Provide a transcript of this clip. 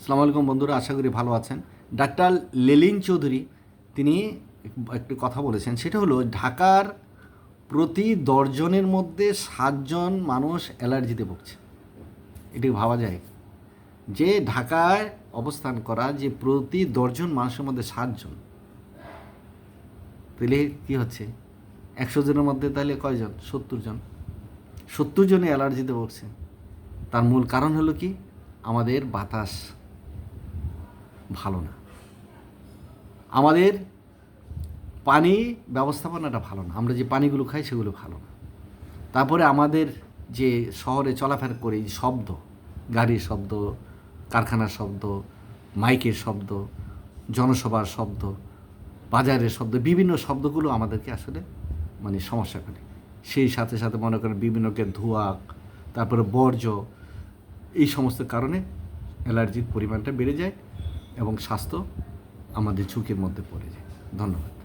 সালাম আলাইকুম বন্ধুরা, আশা করি ভালো আছেন। ডাক্তার লেলিন চৌধুরী, তিনি একটি কথা বলেছেন। সেটা হলো, ঢাকার প্রতি দশজনের মধ্যে সাতজন মানুষ অ্যালার্জিতে ভুগছে। এটি ভাবা যায়। যে ঢাকায় অবস্থান করা যে প্রতি দশজন মানুষের মধ্যে সাতজন, তাহলে কী হচ্ছে? একশো জনের মধ্যে তাহলে কয়জন? সত্তর জন সত্তর জনে অ্যালার্জিতে ভুগছে। তার মূল কারণ হলো কি? আমাদের বাতাস। ভালো না। আমাদের পানি ব্যবস্থাপনাটা ভালো না। আমরা যে পানিগুলো খাই সেগুলো ভালো না। তারপরে আমাদের যে শহরে চলাফেরা করি শব্দ, গাড়ির শব্দ, কারখানার শব্দ, মাইকের শব্দ, জনসভার শব্দ, বাজারের শব্দ, বিভিন্ন শব্দগুলো আমাদেরকে আসলে মানে সমস্যা করে। সেই সাথে সাথে মনে করেন বিভিন্ন কে ধোঁয়া, তারপরে বর্জ্য, এই সমস্ত কারণে অ্যালার্জির পরিমাণটা বেড়ে যায়। এবং স্বাস্থ্য আমাদের ঝুঁকির মধ্যে পড়ে যায়। ধন্যবাদ।